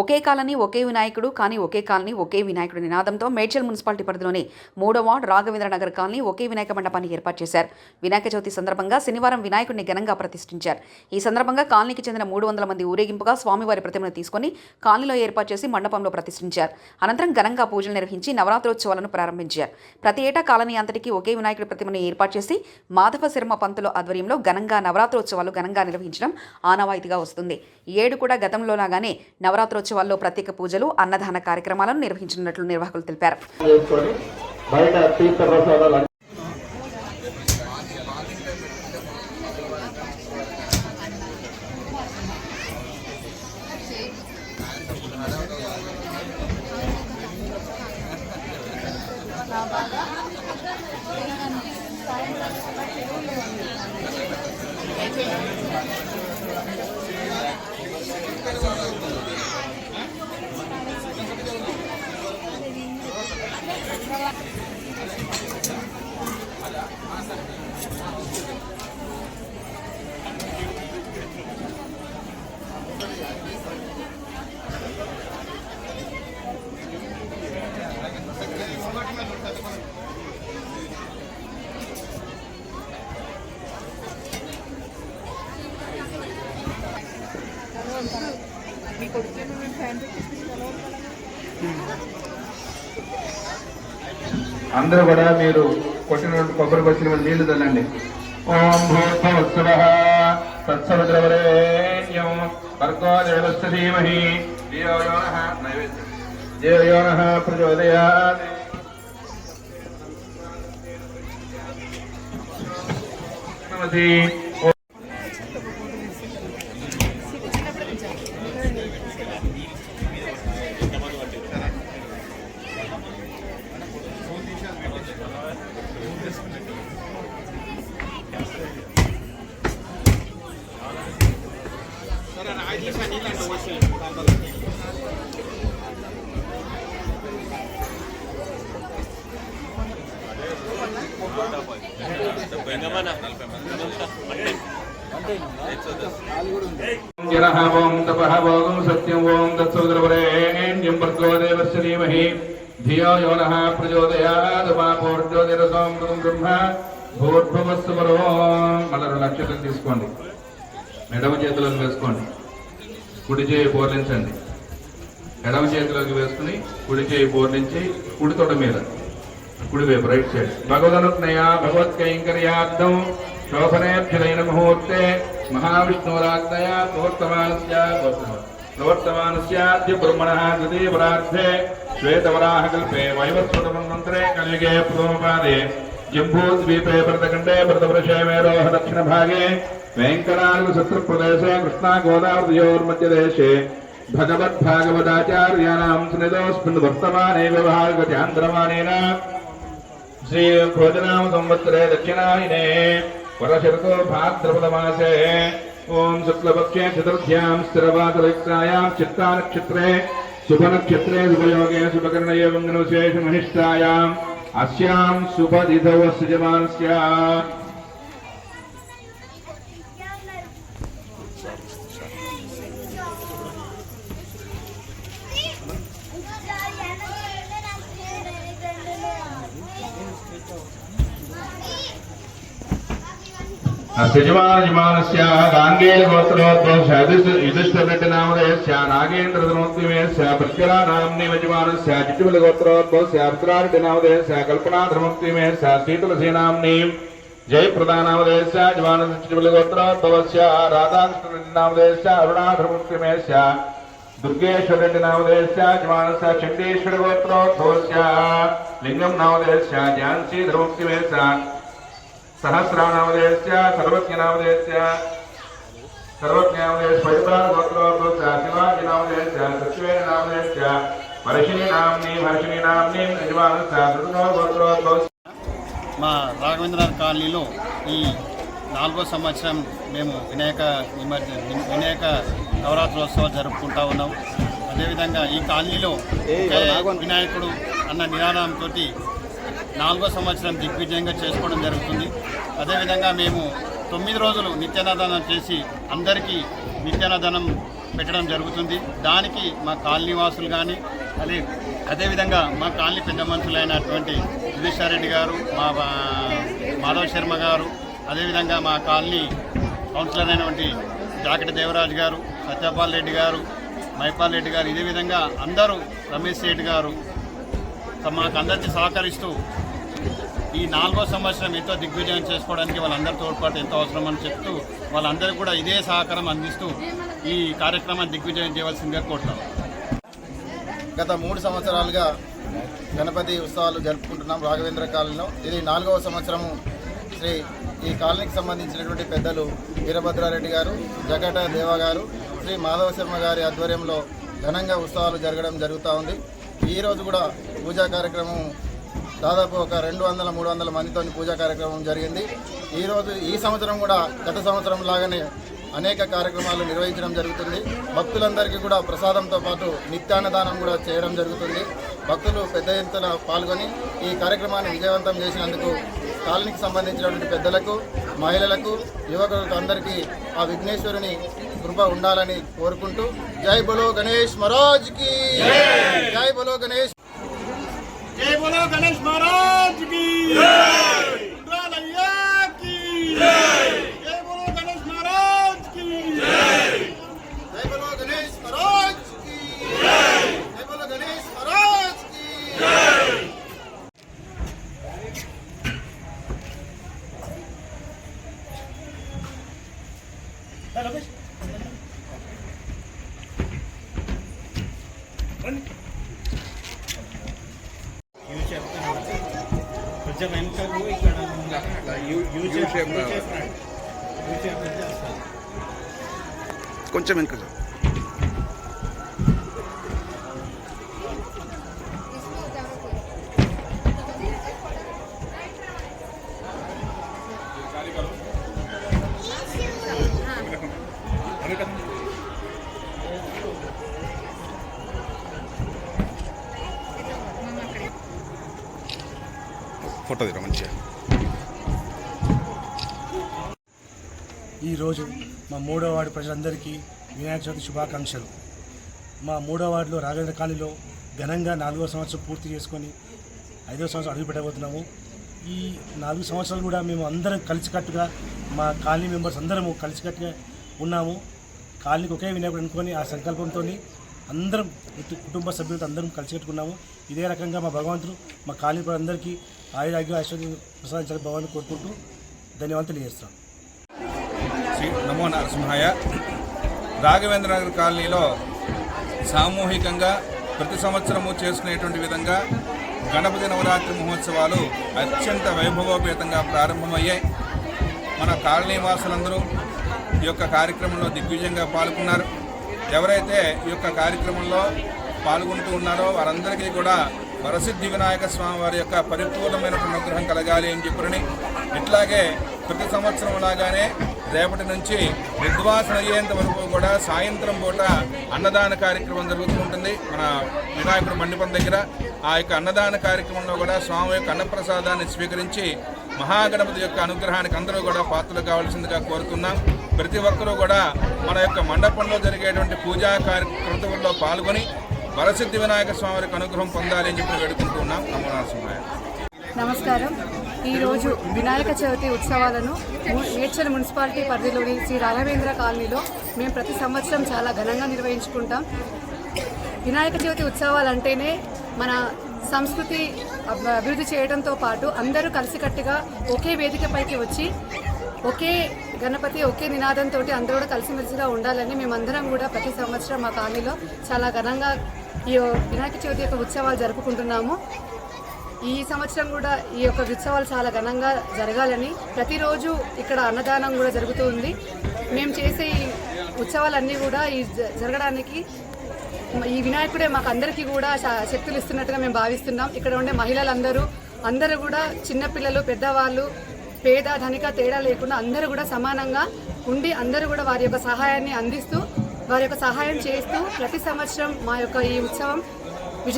ఒకే colony ఒకే వినాయకుడు కానీ ఒకే colony ఒకే వినాయకుడు నినాదంతో మేడ్చల్ మున్సిపాలిటీ పరిధిలోని మూడో వార్డ్ రాఘవేంద్ర నగర్ కాలనీ ఒకే వినాయక మండపాన్ని ఏర్పాటు చేశారు. వినాయక చవితి సందర్భంగా శనివారం వినాయకుడిని ఘనంగా ప్రతిష్ఠించారు. ఈ సందర్భంగా కాలనీకి చెందిన మూడు వందల మంది ఊరేగింపుగా స్వామివారి ప్రతిమను తీసుకొని కాలనీలో ఏర్పాటు చేసి మండపంలో ప్రతిష్ఠించారు. అనంతరం ఘనంగా పూజలు నిర్వహించి నవరాత్రోత్సవాలను ప్రారంభించారు. ప్రతి ఏటా కాలనీ అంతటికీ ఒకే వినాయకుడి ప్రతిమను ఏర్పాటు చేసి మాధవ శర్మ పంతుల ఆధ్వర్యంలో ఘనంగా నవరాత్రోత్సవాలు ఘనంగా నిర్వహించడం ఆనవాయితీగా వస్తుంది. ఏడు కూడా గతంలోలాగానే నవరాత్రోత్సవం నవరాత్రోత్సవాల్లో ప్రత్యేక పూజలు అన్నదాన కార్యక్రమాలను నిర్వహించనున్నట్లు నిర్వాహకులు తెలిపారు అందరూ కూడా మీరు కొట్టిన కొబ్బరి పచ్చిన నీళ్ళు తల్లండి. ఓం భూత్వత్సవ తత్సవద్రవరేణ్యం భర్గో దేవస్య ధీమహి. ధియో యో నః నైవేద్యం. ధియో యో నః ప్రచోదయాత్. నమసి జనః తపః ఓం సత్యం ఓం తత్సోదరవరేణ్యం భర్గో ధీమహి ధియో యో నః ప్రచోదయాత్ బ్రహ్మ భూర్భువస్సువరో మళ్ళీ రెండు తీసుకోండి। మెడమ చేతులను వేసుకోండి। కుడి చేయి బోర్లించండి. ఎడమ చేతిలోకి వేసుకుని కుడి చేయి బోర్లించి కుడి తొడ మీద కుడి వైపు రైట్ సైడ్ భగవదనుజ్ఞయ భగవత్ కైంకర్యార్థం శోభనేభ్యులైన ముహూర్తే మహావిష్ణురాజ్ఞయ ప్రవర్తమానస్య ప్రవర్తమానస్యాద్య బ్రహ్మణ బ్రహ్మణः తృతీయపరార్థే శ్వేతవరాహకల్పే వైవస్వతమన్వంతరే కలిగే ప్రథమపాదే. జంబూద్వీపే భరతఖండే భరతవృషే మేరోహ దక్షిణ భాగే वेङ्कटाङ्गशत्रुप्रदेशे कृष्णागोदावृतयोर्मध्यदेशे भगवद्भागवदाचार्याणां स्नितोऽस्मिन् वर्तमाने व्यवहारगत्यान्तरमानेन श्रीभोजनां संवत्सरे दक्षिणायिने भाद्रपदमासे ॐ शुक्लपक्षे चतुर्थ्यां स्थिरवातरिक्तायां चित्तानक्षत्रे शुभनक्षत्रे शुभयोगे शुभकर्णये मङ्गलविशेषमहिष्टायाम् अस्यां शुभदिधवः అస్యాం శుభదిధవ సృజమానస్య సజమానజమానస్య గాంగేయ గోత్రోద్భవస్య యుధిష్ఠిరనామధేయస్య నాగేంద్రధనోద్యమేస్య ప్రత్యరానామ్ని యజమానస్య చిట్టుబలి గోత్రోద్భవస్య అర్ధరారెడ్డినామధేయస్య కల్పనాధర్మోక్తిమేస్య శీతలసేనామ్ని జయప్రదానామధేయస్య యజమానస్య చిట్టుబలి గోత్రోద్భవస్య రాధాకృష్ణరెడ్డినామధేయస్య అరుణాధర్మోక్తిమేస్య దుర్గేశ్వరరెడ్డి నామధేయస్య యజమానస్య చండీశ్వర గోత్రోద్భవస్య లింగం నామధేయస్య ఝాన్సీ ధర్మోక్తిమేస్య సహస్రానామధేయస్య సర్వజ్ఞనామదేశ సర్వజ్ఞామధేయస్య పరిపాల గోత్రోద్భవస్య శివాజీ నామధేయస్య సత్యవేన నామధేయస్య వర్షిణి నామ్ని మహర్షిని నామ్ని యజమానస్య దుర్గో గోత్రోద్భవస్య మా రాఘవేంద్రనాథ్ కాలనీలో ఈ నాలుగో సంవత్సరం మేము వినాయక నిమజ్జ వినాయక నవరాత్రోత్సవాలు జరుపుకుంటా ఉన్నాం. అదేవిధంగా ఈ కాలనీలో వినాయకుడు అన్న నినాదంతో నాలుగో సంవత్సరం దిగ్విజయంగా చేసుకోవడం జరుగుతుంది. అదేవిధంగా మేము తొమ్మిది రోజులు నిత్యాన్నదానం చేసి అందరికీ నిత్యాన్నదానం పెట్టడం జరుగుతుంది. దానికి మా కాలనీ వాసులు కానీ అదే అదేవిధంగా మా కాలనీ పెద్ద మనుషులైనటువంటి రెడ్డి గారు మా మాధవ శర్మ గారు అదేవిధంగా మా కాలనీ కౌన్సిలర్ అయినటువంటి జాకటి దేవరాజు గారు సత్యపాల్ రెడ్డి గారు మైపాల్ రెడ్డి గారు ఇదే విధంగా అందరూ రమేష్ రెడ్డి గారు మాకు అందరికీ సహకరిస్తూ ఈ నాలుగో సంవత్సరం ఎంతో దిగ్విజయం చేసుకోవడానికి వాళ్ళందరి తోడ్పాటు ఎంతో అవసరమని చెప్తూ వాళ్ళందరికీ కూడా ఇదే సహకారం అందిస్తూ ఈ కార్యక్రమాన్ని దిగ్విజయం చేయవలసిందిగా కోరుతాం గత మూడు సంవత్సరాలుగా గణపతి ఉత్సవాలు జరుపుకుంటున్నాం రాఘవేంద్ర కాలనీలో. ఇది నాలుగవ సంవత్సరము. శ్రీ ఈ కాలనీకి సంబంధించినటువంటి పెద్దలు వీరభద్రారెడ్డి గారు జగట దేవ గారు శ్రీ మాధవ శర్మ గారి ఆధ్వర్యంలో ఘనంగా ఉత్సవాలు జరగడం జరుగుతూ ఉంది. ఈరోజు కూడా పూజా కార్యక్రమం దాదాపు ఒక రెండు వందల మూడు వందల మందితో పూజా కార్యక్రమం జరిగింది. ఈరోజు ఈ సంవత్సరం కూడా గత సంవత్సరం లాగానే అనేక కార్యక్రమాలు నిర్వహించడం జరుగుతుంది. భక్తులందరికీ కూడా ప్రసాదంతో పాటు నిత్యాన్నదానం కూడా చేయడం జరుగుతుంది. భక్తులు పెద్ద ఎత్తున పాల్గొని ఈ కార్యక్రమాన్ని విజయవంతం చేసినందుకు కాలనీకి సంబంధించినటువంటి పెద్దలకు మహిళలకు యువకులకు అందరికీ ఆ విఘ్నేశ్వరుని కృప ఉండాలని కోరుకుంటూ జై బలో గణేష్ మహారాజ్కి జై బలో గణేష్ జై బోలో గణేష్ మహారాజ్కి జై బోలో గణేష్ మహారాజ్కి జై బలో గణేష్ మహారాజ్కి జై బలో గణేష్ మహారాజ్కి కొంచెం వెనుకకు ఇక్కడ యూ షేప్ యూ షేప్ కొంచెం వెనుక ఫోటో తీరా మంచిగా. ఈరోజు మా మూడో వార్డు ప్రజలందరికీ వినాయక చవితి శుభాకాంక్షలు. మా మూడో వార్డులో రాజేంద్ర కాలనీలో ఘనంగా నాలుగో సంవత్సరం పూర్తి చేసుకొని ఐదో సంవత్సరం అడుగు పెట్టబోతున్నాము. ఈ నాలుగు సంవత్సరాలు కూడా మేము అందరం కలిసికట్టుగా మా కాలనీ మెంబర్స్ అందరము కలిసికట్టుగా ఉన్నాము. కాలనీకి ఒకే వినాయకుడు అనుకొని ఆ సంకల్పంతో అందరం కుటుంబ సభ్యులతో అందరం కలిసికట్టుకున్నాము ఇదే రకంగా మా భగవంతుడు మా కాలనీ ప్రజలందరికీ ఆయురాగ్య ఐశ్వర్యం ప్రసాదించాలని భగవాన్ని కోరుకుంటూ ధన్యవాదాలు తెలియజేస్తాం శ్రీ నమో నరసింహాయ. రాఘవేంద్ర నగర్ కాలనీలో సామూహికంగా ప్రతి సంవత్సరము చేసుకునేటువంటి విధంగా గణపతి నవరాత్రి మహోత్సవాలు అత్యంత వైభవోపేతంగా ప్రారంభమయ్యాయి. మన కాలనీ వాసులందరూ ఈ యొక్క కార్యక్రమంలో దిగ్విజయంగా పాల్గొన్నారు. ఎవరైతే ఈ యొక్క కార్యక్రమంలో పాల్గొంటూ ఉన్నారో వారందరికీ కూడా వరసిద్ధి వినాయక స్వామి వారి యొక్క పరిపూర్ణమైనటువంటి అనుగ్రహం కలగాలి అని చెప్పని ఇట్లాగే ప్రతి సంవత్సరం లాగానే రేపటి నుంచి నిర్వాసన అయ్యేంత వరకు కూడా సాయంత్రం పూట అన్నదాన కార్యక్రమం జరుగుతూ ఉంటుంది. మన వినాయకుడు మండపం దగ్గర ఆ యొక్క అన్నదాన కార్యక్రమంలో కూడా స్వామి యొక్క అన్నప్రసాదాన్ని స్వీకరించి మహాగణపతి యొక్క అనుగ్రహానికి అందరూ కూడా పాత్రలు కావాల్సిందిగా కోరుతున్నాం. ప్రతి ఒక్కరూ కూడా మన యొక్క మండపంలో జరిగేటువంటి పూజా కార్యక్రమంలో పాల్గొని వరసిద్ధి వినాయక స్వామి వారికి అనుగ్రహం పొందాలి అని చెప్పి వేడుకుంటున్నాం నమో నమస్కారం. ఈరోజు వినాయక చవితి ఉత్సవాలను ము- మేడ్చల్ మున్సిపాలిటీ పరిధిలోని శ్రీ రాఘవేంద్ర కాలనీలో మేము ప్రతి సంవత్సరం చాలా ఘనంగా నిర్వహించుకుంటాం. వినాయక చవితి ఉత్సవాలు అంటేనే మన సంస్కృతి అభివృద్ధి చేయడంతో పాటు అందరూ కలిసికట్టుగా ఒకే వేదికపైకి వచ్చి ఒకే గణపతి ఒకే నినాదంతో అందరూ కూడా కలిసిమెలిసిగా ఉండాలని మేమందరం కూడా ప్రతి సంవత్సరం మా కాలనీలో చాలా ఘనంగా ఈ వినాయక చవితి యొక్క ఉత్సవాలు జరుపుకుంటున్నాము. ఈ సంవత్సరం కూడా ఈ యొక్క ఉత్సవాలు చాలా ఘనంగా జరగాలని ప్రతిరోజు ఇక్కడ అన్నదానం కూడా జరుగుతూ ఉంది. మేము చేసే ఈ ఉత్సవాలన్నీ కూడా ఈ జ- జరగడానికి ఈ వినాయకుడే మాకు అందరికీ కూడా శక్తులు ఇస్తున్నట్టుగా మేము భావిస్తున్నాం. ఇక్కడ ఉండే మహిళలందరూ అందరూ కూడా చిన్నపిల్లలు పెద్దవాళ్ళు పేద ధనిక తేడా లేకుండా అందరూ కూడా సమానంగా ఉండి అందరూ కూడా వారి యొక్క సహాయాన్ని అందిస్తూ వారి యొక్క సహాయం చేస్తూ ప్రతి సంవత్సరం మా యొక్క ఈ ఉత్సవం